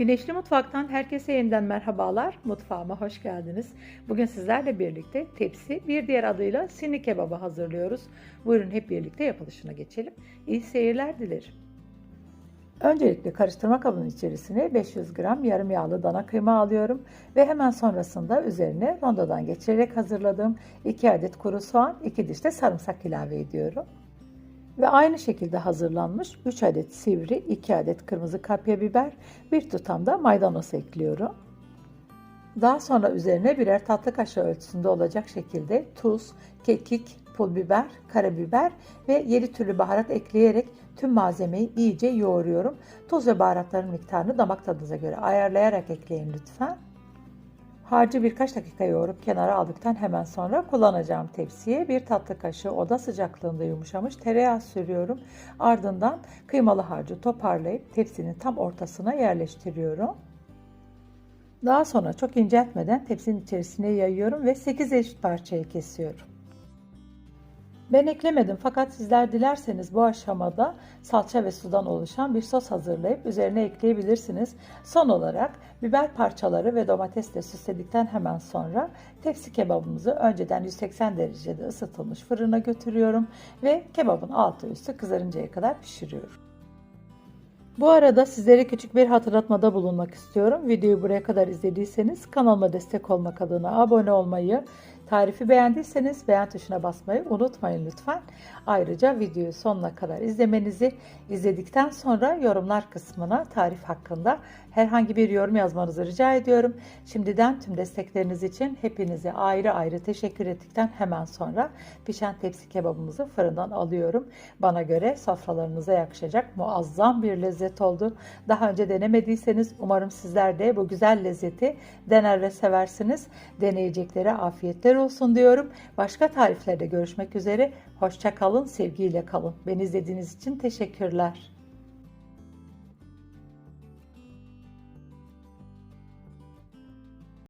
Güneşli Mutfak'tan herkese yeniden merhabalar. Mutfağıma hoş geldiniz. Bugün sizlerle birlikte tepsi, bir diğer adıyla sinli kebabı hazırlıyoruz. Buyurun hep birlikte yapılışına geçelim. İyi seyirler dilerim. Öncelikle karıştırma kabının içerisine 500 gram yarım yağlı dana kıyma alıyorum ve hemen sonrasında üzerine rondodan geçirerek hazırladığım 2 adet kuru soğan, 2 diş de sarımsak ilave ediyorum. Ve aynı şekilde hazırlanmış 3 adet sivri, 2 adet kırmızı kapya biber, bir tutam da maydanoz ekliyorum. Daha sonra üzerine birer tatlı kaşığı ölçüsünde olacak şekilde tuz, kekik, pul biber, karabiber ve 7 türlü baharat ekleyerek tüm malzemeyi iyice yoğuruyorum. Tuz ve baharatların miktarını damak tadınıza göre ayarlayarak ekleyin lütfen. Harcı birkaç dakika yoğurup kenara aldıktan hemen sonra kullanacağım tepsiye bir tatlı kaşığı oda sıcaklığında yumuşamış tereyağı sürüyorum. Ardından kıymalı harcı toparlayıp tepsinin tam ortasına yerleştiriyorum. Daha sonra çok inceltmeden tepsinin içerisine yayıyorum ve 8 eşit parçaya kesiyorum. Ben eklemedim fakat sizler dilerseniz bu aşamada salça ve sudan oluşan bir sos hazırlayıp üzerine ekleyebilirsiniz. Son olarak biber parçaları ve domatesle süsledikten hemen sonra tepsi kebabımızı önceden 180 derecede ısıtılmış fırına götürüyorum ve kebabın altı üstü kızarıncaya kadar pişiriyorum. Bu arada sizlere küçük bir hatırlatmada bulunmak istiyorum. Videoyu buraya kadar izlediyseniz kanalıma destek olmak adına abone olmayı, tarifi beğendiyseniz beğen tuşuna basmayı unutmayın lütfen. Ayrıca videoyu sonuna kadar izlemenizi, izledikten sonra yorumlar kısmına tarif hakkında herhangi bir yorum yazmanızı rica ediyorum. Şimdiden tüm destekleriniz için hepinize ayrı ayrı teşekkür ettikten hemen sonra pişen tepsi kebabımızı fırından alıyorum. Bana göre sofralarınıza yakışacak muazzam bir lezzet oldu. Daha önce denemediyseniz umarım sizler de bu güzel lezzeti dener ve seversiniz. Deneyeceklere afiyetler olsun diyorum. Başka tariflerde görüşmek üzere. Hoşça kalın, sevgiyle kalın. Beni izlediğiniz için teşekkürler.